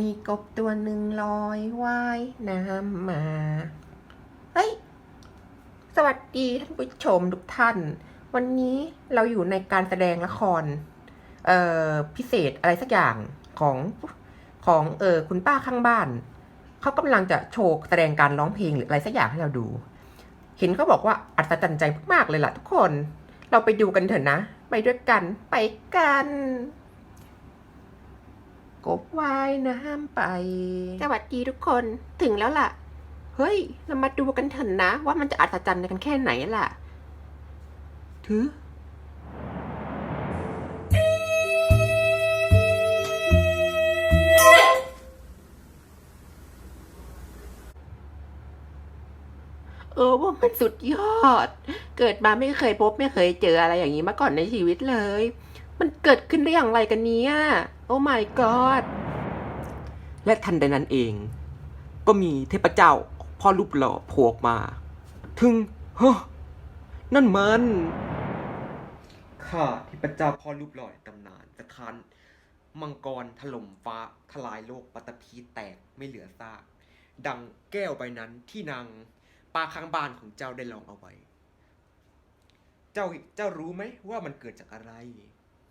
มีกบตัวหนึ่งลอยว่ายน้ำมา เฮ้ย สวัสดีท่านผู้ชมทุกท่าน วันนี้เราอยู่ในการแสดงละคร เอ่อ พิเศษอะไรสักอย่างของของเออคุณป้าข้างบ้าน เขากำลังจะโชว์แสดงการร้องเพลงหรืออะไรสักอย่างให้เราดู เห็นเขาบอกว่าอัศจรรย์ใจมากๆเลยล่ะทุกคน เราไปดูกันเถอะนะ ไปด้วยกัน ไปกัน กบว่ายน้ำไป สวัสดีทุกคนถึงแล้วล่ะ เฮ้ย เรามาดูกันเถอะนะ ว่ามันจะอัศจรรย์กันแค่ไหนล่ะ ถือเออว่ามันสุดยอด เกิดมาไม่เคยพบไม่เคยเจออะไรอย่างนี้มาก่อนในชีวิตเลย มันเกิดขึ้นได้อย่างไรกันเนี้ยโอ้ my god และทันใดนั้นเอง ก็มีเทพเจ้าพ่อรูปหล่อโผล่ออกมา ถึงฮ้อนั่นมัน ข้าเทพเจ้าพ่อรูปหล่อในตำนานสถานมังกรถล่มฟ้าทลายโลกปัตตภีแตกไม่เหลือซาก ดังแก้วใบนั้นที่นางป้าข้างบ้านของเจ้าได้ลองเอาไว้ เจ้าเจ้ารู้ไหมว่ามันเกิดจากอะไร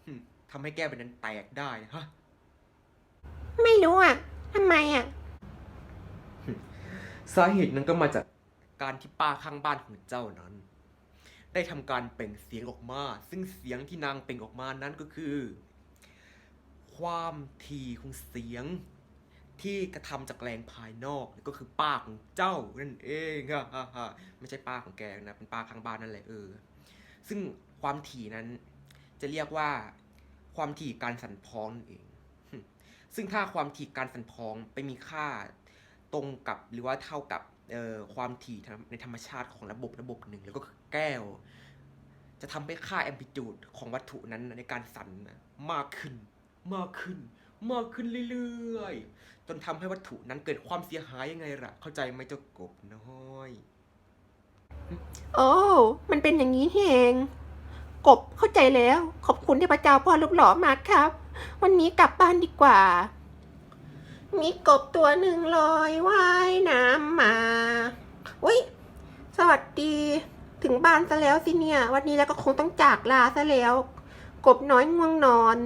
หึทำให้แก้วใบนั้นแตกได้ฮะไม่รู้อะทำไมอะ สาเหตุนั้นก็มาจากการที่ป้าข้างบ้านของเจ้านั้น ได้ทำการเปล่งเสียงออกมา ซึ่งเสียงที่นางเปล่งออกมานั้นก็คือ ความถี่ของเสียง ที่กระทำจากแรงภายนอกก็คือป้าของเจ้านั่นเองฮ่าฮ่าฮ่าไม่ใช่ป้าของแกนะเป็นป้าข้างบ้านนั่นแหละเออ ซึ่งความถี่นั้น จะเรียกว่าความถี่การสั่นพ้องนั่นเอง ซึ่งถ้าความถี่การสั่นพ้องไปมีค่าตรงกับหรือว่าเท่ากับเอ่อความถี่ในธรรมชาติของระบบระบบหนึ่งแล้วก็แก้ว จะทำให้ค่าแอมพลิจูดของวัตถุนั้นในการสั่นมากขึ้น มากขึ้น มากขึ้นเรื่อยๆ จนทำให้วัตถุนั้นเกิดความเสียหายยังไงล่ะ เข้าใจไหมเจ้ากบน้อย โอ้ มันเป็นอย่างนี้นี่เอง กบเข้าใจแล้ว ขอบคุณที่พระเจ้าพ่อรูปหล่อมากครับ วันนี้กลับบ้านดีกว่า มีกบตัวหนึ่งลอยว่ายน้ำมาอุ้ยสวัสดีถึงบ้านซะแล้วสิเนี่ย วันนี้แล้วก็คงต้องจากลาซะแล้ว กบน้อยง่วงนอน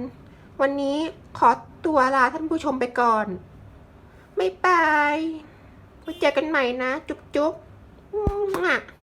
วันนี้ขอตัวลาท่านผู้ชมไปก่อนบ๊ายบายไว้เจอกันใหม่นะ จุ๊บจุ๊บ